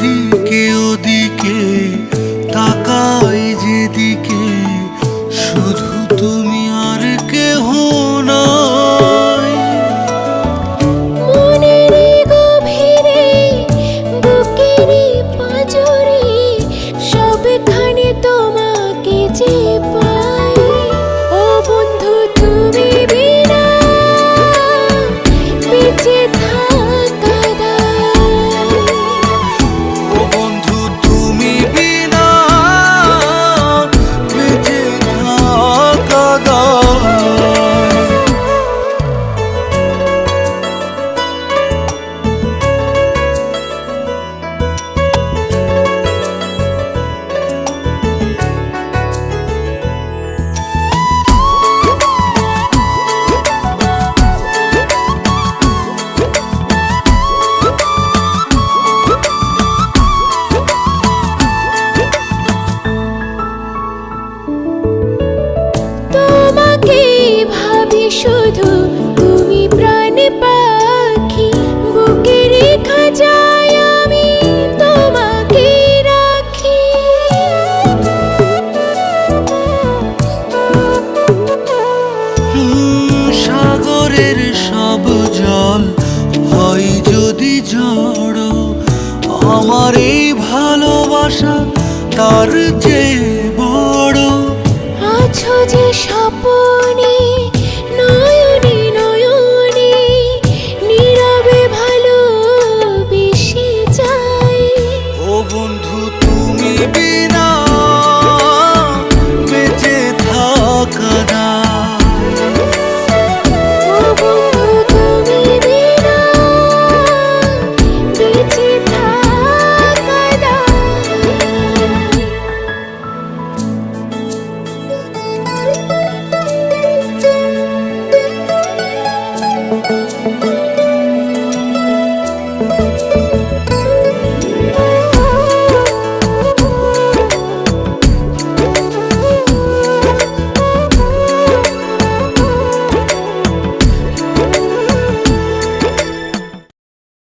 এদিকে ওদিকে তাকা আমার এই ভালোবাসা তার চেয়ে বড়। আছো যে স্বপনে নয়নে নয়নে নীরবে ভালোবেসে যাই ও বন্ধু Música